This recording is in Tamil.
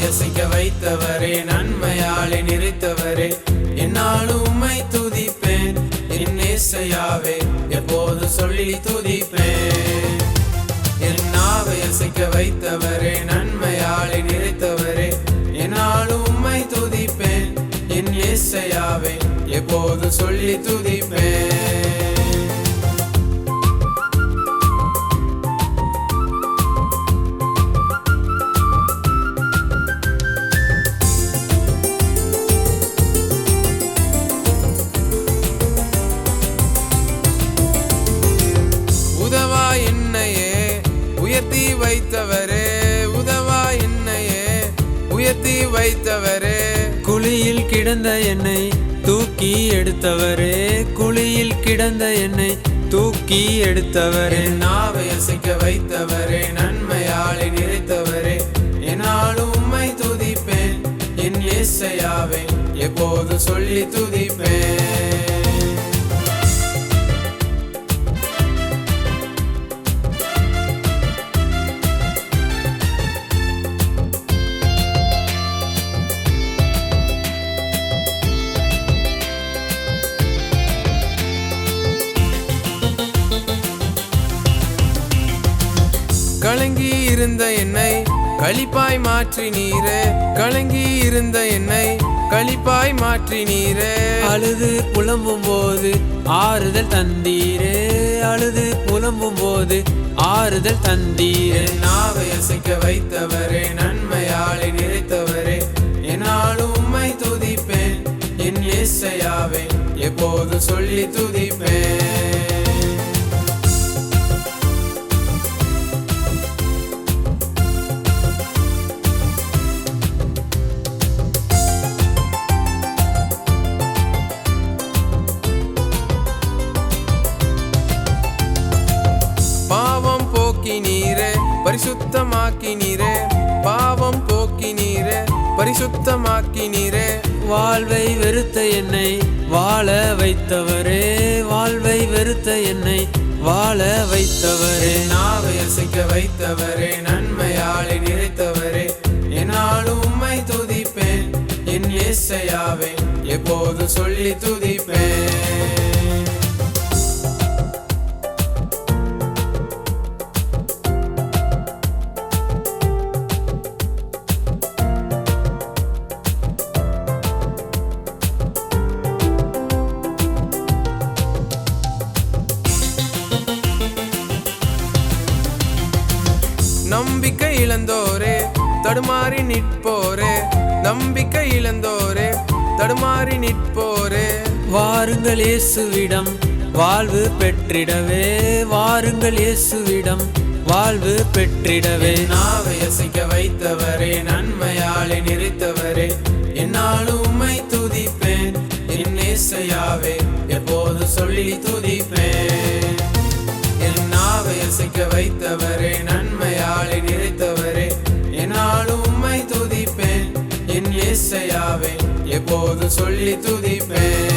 என் அசைக்க வைத்தவரே நன்மையாலே நிறைத்தவரே என்னாலும் உம்மை துதிப்பேன் என் இசையாவே எப்போது சொல்லி துதிப்பேன். என் நாவை அசைக்க வைத்தவரே நன்மையாலே நிறைத்தவரே என்னாலும் உம்மை துதிப்பேன் என் இசையாவே எப்போது சொல்லி துதிப்பேன். உயர்த்தி வைத்தவரே. குழியில் கிடந்த என்னை தூக்கி எடுத்தவரே. குழியில் கிடந்த என்னை தூக்கி எடுத்தவரே. நாவை அசைக்க வைத்தவரே. நன்மையாலே நிறைத்தவரே. என்னாலும் உம்மை துதிப்பேன். என் இசையாவே எப்போது சொல்லி துதிப்பேன். கலங்கி இருந்த என்னை களிப்பாய் மாற்றி நீரே. கலங்கி இருந்த என்னை களிப்பாய் மாற்றி நீரே. அழுது புலம்பும் போது ஆறுதல் தந்தீரே. அழுது புலம்பும் போது ஆறுதல் தந்தீரே. நாவை அசைக்க வைத்தவரே நன்மையாலே நிறைத்தவரே என்னாலும் உம்மை துதிப்பேன் என் இசையாவே. எப்போது சொல்லி து நீரே பரிசுத்தமாக்கி நீரே பாவம் போக்கி நீரே பரிசுத்தமாக்கி நீரே வாழ்வை வெறுத்த என்னை வாழ வைத்தவரே வாழ்வை வெறுத்த என்னை வாழ வைத்தவரே. நாவை அசைக்க வைத்தவரே நன்மையாலே நிறைத்தவரே. என்னாலும் உம்மை துதிப்பேன் என் ஏசையாவே எப்போது சொல்லி துதிப்பேன். நம்பிக்கை இழந்தோரே தடுமாறி நிற்போரே. நம்பிக்கை இழந்தோரே தடுமாறி நிற்போரே. வாருங்கள் இயேசுவிடம் வாழ்வு பெற்றிடவே. வாருங்கள் இயேசுவிடம் வாழ்வு பெற்றிடவே. நாவை அசைக்க வைத்தவரே நன்மையாலே நிறைத்தவரே. என்னாலும் உம்மை துதிப்பேன் என் நேசையாவே. எப்போது சொல்லி துதிப்பேன். என் நாவை அசைக்க வைத்தவரே நன்மையாலே எப்போது சொல்லி துதிப்பேன்?